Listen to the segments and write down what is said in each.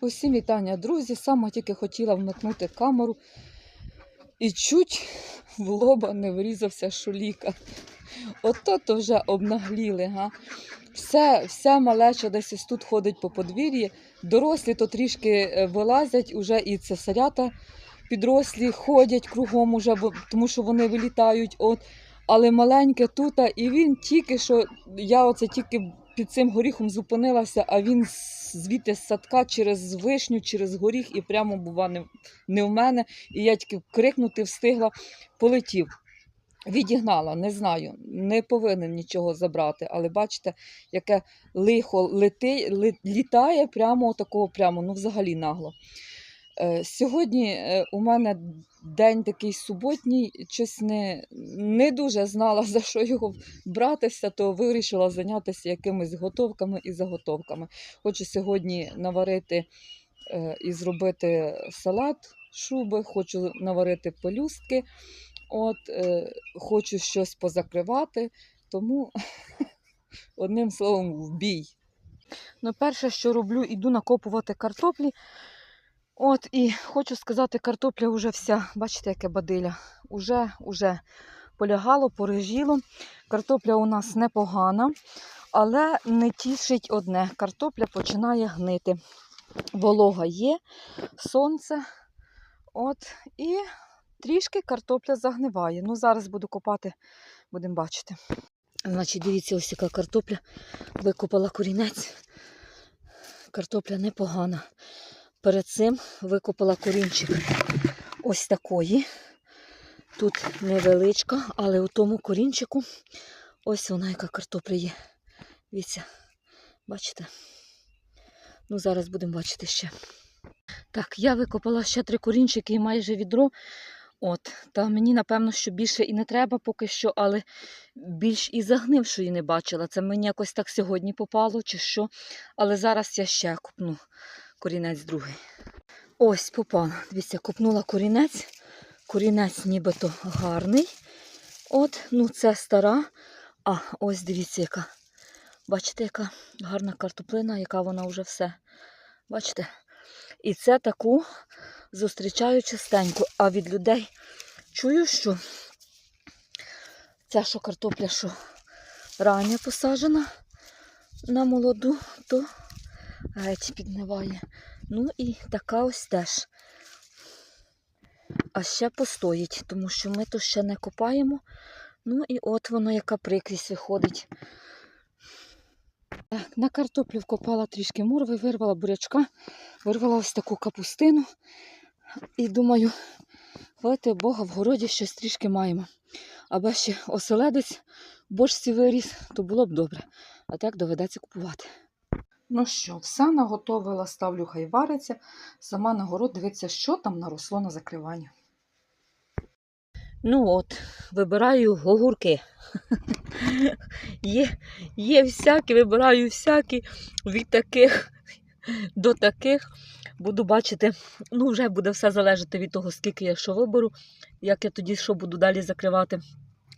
Усім вітання, друзі. Сама тільки хотіла вмикнути камеру і чуть в лоба не врізався шуліка. Ото то вже обнагліли. Га? Все, вся малеча десь ось тут ходить по подвір'ї. Дорослі то трішки е, вилазять, уже і цесарята підрослі ходять кругом, уже, тому що вони вилітають. От. Але маленьке тут, і він тільки що, я оце тільки під цим горіхом зупинилася, а він звідти з садка через вишню, через горіх і прямо, бува, не, не в мене. І я тільки крикнути встигла, полетів. Відігнала, не знаю, не повинен нічого забрати, але бачите, яке лихо лети, літає прямо такого, прямо, ну взагалі нагло. Е, Сьогодні е, у мене день такий суботній, щось не, не дуже знала, за що його братися, то вирішила зайнятися якимись готовками і заготовками. Хочу сьогодні наварити е, і зробити салат шуби, хочу наварити пелюстки, от, хочу щось позакривати, тому одним словом в бій. Ну, перше, що роблю, іду накопувати картоплі. От і хочу сказати, картопля вже вся, бачите, яке бадиля, уже, уже полягало, порежіло. Картопля у нас непогана, але не тішить одне. Картопля починає гнити. Волога є, сонце. От, і трішки картопля загниває. Ну, зараз буду копати, будемо бачити. Значить, дивіться, ось яка картопля. Викопала корінець. Картопля непогана. Перед цим викопала корінчик ось такої. Тут невеличка, але у тому корінчику ось вона, яка картопля є. Дивіться, бачите? Ну, зараз будемо бачити ще. Так, я викопала ще три корінчики і майже відро. От, та мені, напевно, що більше і не треба поки що, але більш і загнившої не бачила. Це мені якось так сьогодні попало чи що. Але зараз я ще купну корінець другий. Ось попала. Дивіться, купнула корінець. Корінець нібито гарний. От, ну це стара. А ось дивіться, яка. Бачите, яка гарна картоплина, яка вона вже все. Бачите? І це таку зустрічаю частенько. А від людей чую, що ця що картопля, що рання посаджена на молоду, то геть підниває. Ну і така ось теж. А ще постоїть, тому що ми то ще не копаємо. Ну і от воно яка прикрість виходить. Так, на картоплю вкопала трішки морви, вирвала бурячка, вирвала ось таку капустину. І думаю, хвати Бога, в городі щось трішки маємо. Аби ще оселедець в бочці виріс, то було б добре. А так доведеться купувати. Ну що, все наготовила, ставлю хай вариться. Сама на город дивиться, що там наросло на закривання. Ну от, вибираю огурки. є, є всякі, вибираю всякі від таких до таких. Буду бачити, ну вже буде все залежати від того, скільки я що виберу, як я тоді що буду далі закривати.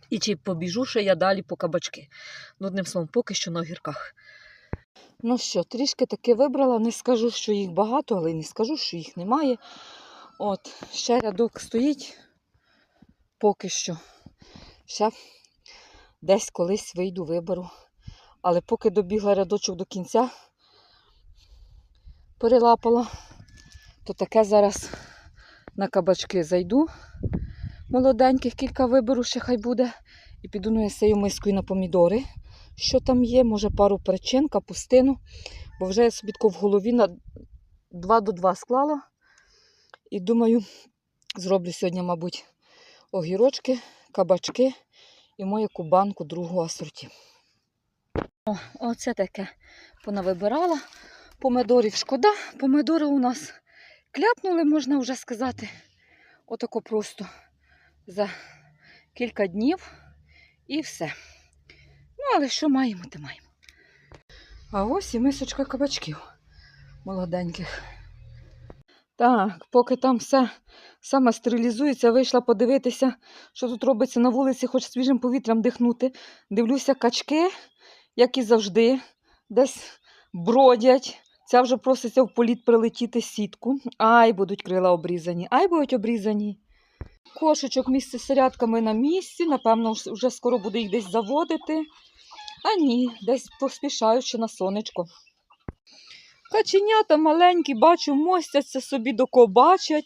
І чи побіжу ще я далі по кабачки. Ну, одним словом, поки що на огірках. Ну що, трішки таки вибрала. Не скажу, що їх багато, але не скажу, що їх немає. От, ще рядок стоїть поки що. Ще десь колись вийду, виберу. Але поки добігла рядочок до кінця, перелапала, то таке зараз на кабачки зайду. Молоденьких кілька виберу, ще хай буде. І піду на сею мискою на помідори. Що там є? Може пару причин, капустину. Бо вже я собі в голові на 2 до 2 склала. І думаю, зроблю сьогодні, мабуть, огірочки, кабачки і мою кубанку другого асорті. О, оце таке понавибирала. Помидорів шкода. Помидори у нас кляпнули, можна вже сказати. Отако просто за кілька днів і все. Ну, але що маємо, те маємо. А ось і мисочка кабачків молоденьких. Так, поки там все саме стерилізується, вийшла подивитися, що тут робиться на вулиці, хоч свіжим повітрям дихнути. Дивлюся, качки, як і завжди, десь бродять. Ця вже проситься в політ прилетіти сітку. Ай, будуть крила обрізані, ай будуть обрізані. Кошечок місце з сирядками на місці. Напевно, вже скоро буде їх десь заводити. А ні, десь поспішають ще на сонечко. Каченята маленькі, бачу, мостяться собі до кого бачать.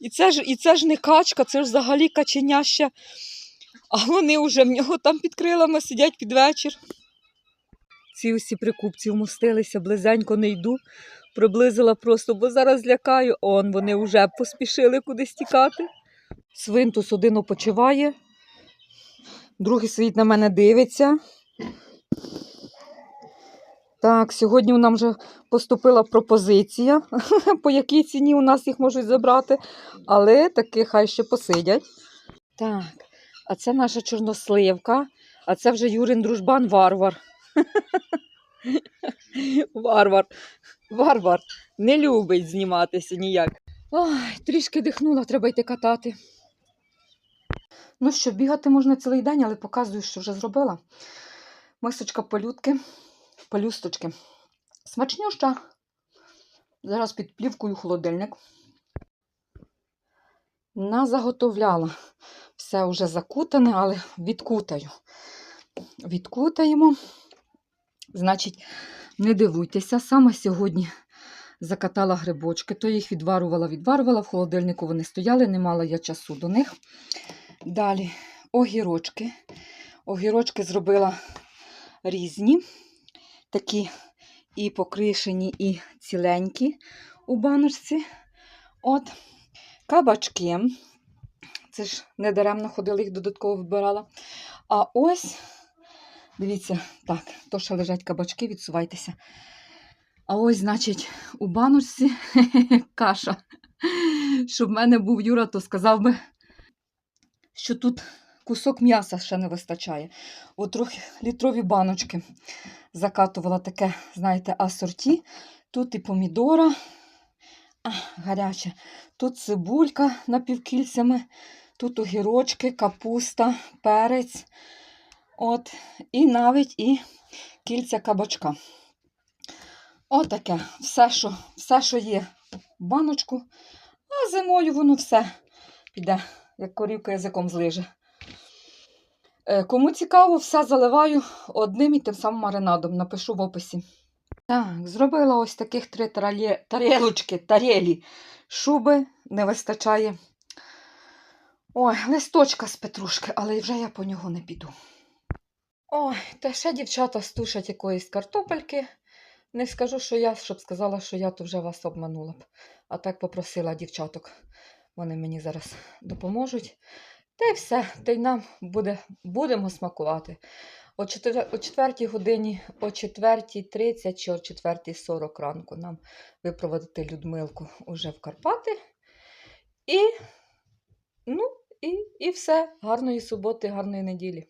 І це ж, і це ж не качка, це ж взагалі каченя ще. А вони вже в нього там під крилами сидять під вечір. Ці усі прикупці вмостилися, близенько не йду. Приблизила просто, бо зараз лякаю. Он вони вже поспішили кудись тікати. Свинтус один опочиває, другий сидить на мене дивиться. Так, сьогодні нам вже поступила пропозиція, по якій ціні у нас їх можуть забрати, але таки хай ще посидять. Так, а це наша чорносливка, а це вже Юрин дружбан варвар. Варвар. Варвар не любить зніматися ніяк. Ой, трішки дихнула, треба йти катати. Ну що, бігати можна цілий день, але показую, що вже зробила. Мисочка полютки, полюсточки. Смачнюща. Зараз під плівкою холодильник. Назаготовляла. Все вже закутане, але відкутаю. Відкутаємо. Значить, не дивуйтеся, саме сьогодні закатала грибочки, то їх відварувала, відварувала, в холодильнику вони стояли, не мала я часу до них. Далі огірочки. Огірочки зробила різні, такі і покришені, і ціленькі у баночці. От, кабачки. Це ж недаремно ходила, їх додатково вибирала. А ось, дивіться, так, то ще лежать кабачки, відсувайтеся. А ось, значить, у баночці каша. Щоб в мене був Юра, то сказав би, що тут кусок м'яса ще не вистачає. От трохи літрові баночки закатувала таке, знаєте, асорті. Тут і помідора а, гаряче. Тут цибулька напівкільцями, тут огірочки, капуста, перець. От, і навіть і кільця кабачка. Отаке. Все, що, все, що є в баночку. А зимою воно все піде, як корівка язиком злиже. Е, Кому цікаво, все заливаю одним і тим самим маринадом. Напишу в описі. Так, зробила ось таких три тарелі, тарелочки, тарелі. Шуби не вистачає. Ой, листочка з петрушки, але вже я по нього не піду. Ой, та ще дівчата стушать якоїсь картопельки. Не скажу, що я, щоб сказала, що я то вже вас обманула б. А так попросила дівчаток. Вони мені зараз допоможуть. Та й все, та й нам буде, будемо смакувати. О 4, о 4 годині, о 4.30 чи о 4.40 ранку нам випроводити Людмилку уже в Карпати. І, ну, і, і все. Гарної суботи, гарної неділі.